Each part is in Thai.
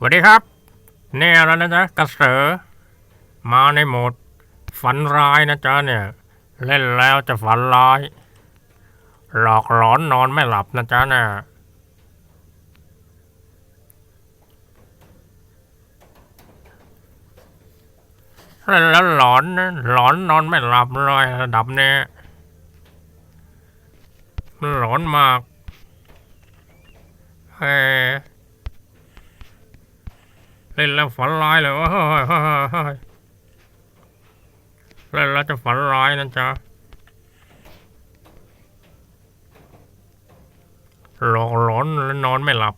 สวัสดีครับ แน่แล้วนะจ๊ะกระเสือมาในโหมด ฝันร้ายนะจ๊ะเนี่ย เล่นแล้วจะฝันร้าย หลอกหลอนนอนไม่หลับนะจ๊ะเนี่ยเล่นแล้วหลอนนะหลอนนอนไม่หลับเลยระดับเนี้ยมันหลอนมากเฮ้ เล่นแล้วฝันร้ายเลยว้ยเฮ้ยเฮ้ยเล่นแล้วจะฝันร้ายนะจ๊ะหลอกหลอนแล้วนอนไม่หลับ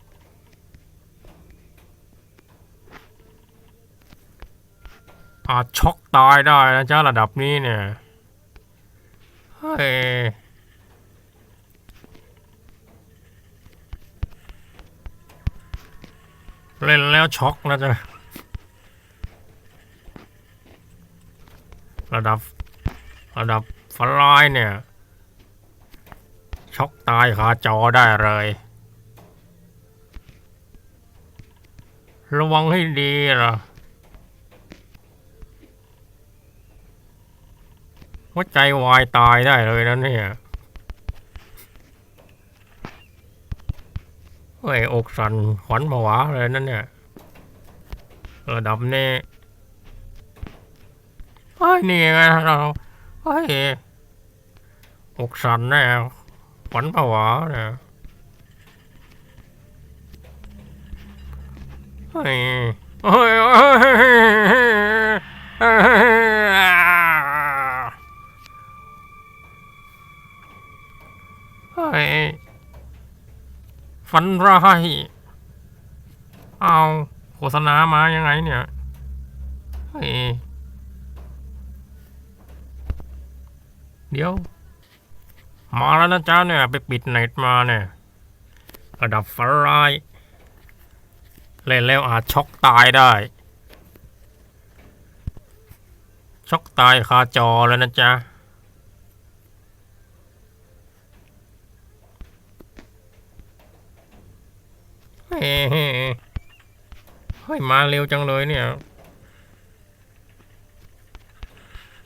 อาจช็อกตายได้นะจ๊ะระดับนี้เนี่ย เฮ้ย เล่นแล้วช็อกนะจ๊ะระดับ ระดับฟลายเนี่ย ช็อกตายคาจอได้เลย ระวังให้ดีล่ะหัวใจวายตายได้เลยนะเนี่ย เฮ้อกสันขวัญผวาเลยนั่นเนี่ยระดับนี้เฮ้ยนี่ไงเราเฮ้ยอกสันแน่ขวัญผวาเนี่ยเฮ้ยเฮ้ยเฮ้ยเฮ้ย ฝันร้ายเอาโฆษณามายังไงเนี่ย เฮ้ย เดี๋ยว มาแล้วนะจ๊ะเนี่ย ไปปิดเน็ตมาเนี่ย ระดับฝันร้าย เล่นแล้วอาจช็อกตายได้ ช็อกตายคาจอแล้วนะจ๊ะ เฮ้ยมาเร็วจังเลยเนี่ย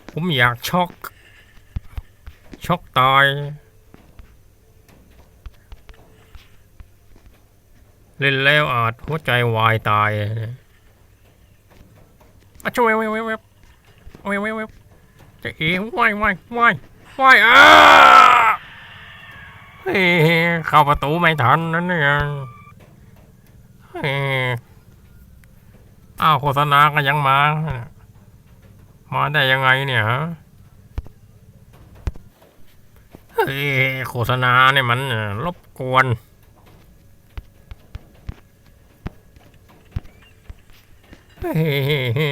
ผมอยากช็อก ช็อกตาย เล่นแล้วอาจหัวใจวายตายอะช่วยเว็บเว็บเว็บเว็บเว็บจะเอ๋วายวายวายวายอ้าเฮ้ยเข้าประตูไม่ทันนั่นเนี่ย อ้าวโฆษณาก็ยังมา มาได้ยังไงเนี่ยฮะเฮ้โฆษณาเนี่ยมันรบกวน เฮ้ย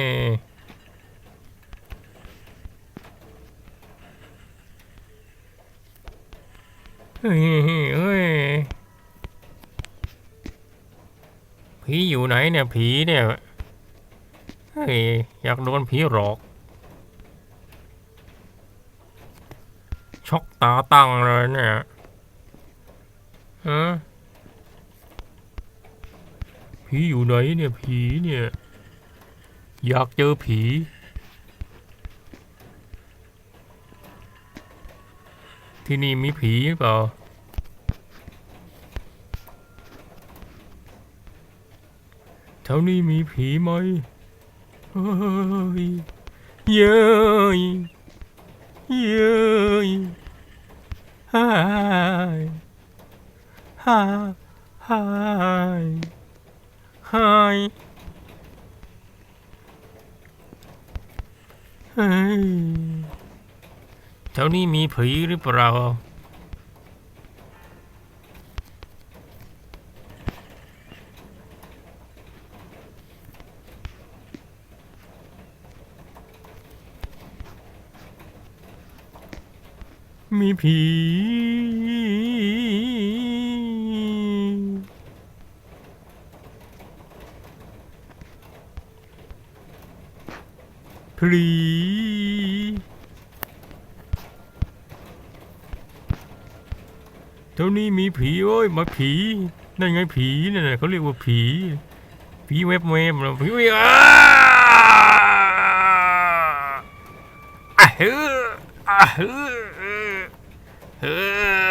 เฮ้ยเฮ้ย ผีอยู่ไหนเนี่ยผีเนี่ยเฮ้ยอยากโดนผีหลอกช็อกตาตั้งเลยเนี่ยฮะผีอยู่ไหนเนี่ยผีเนี่ย อยากเจอผี ที่นี่มีผีหรือเปล่า แถวนี้มีผีไหมเฮ้ยเย้ยเย้ยฮายฮาฮายฮายเฮ้ยแถวนี้มีผีหรือเปล่า มีผีพลีเท่านี้มีผีโอ้ย มาผี นั่นไงผีนั่นน่ะเขาเรียกว่าผี ผีเว็บเว็บผีเว็บอะฮือ อะฮือฮื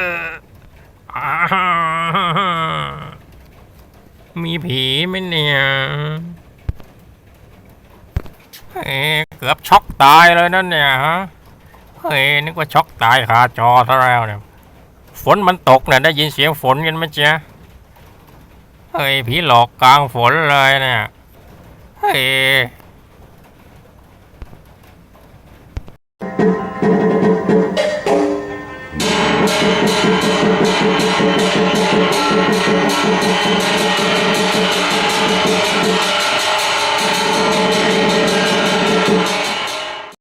ออ่ามีผีไหมเนี่ยเฮ้ยเกือบช็อกตายเลยนั่นเนี่ยฮะเฮ้ยนึกว่าช็อกตายคาจอซะแล้วเนี่ย ฝนมันตกเนี่ยได้ยินเสียงฝนกันไหมเจ๊ะเฮ้ยผีหลอกกลางฝนเลยเนี่ย เฮ้ย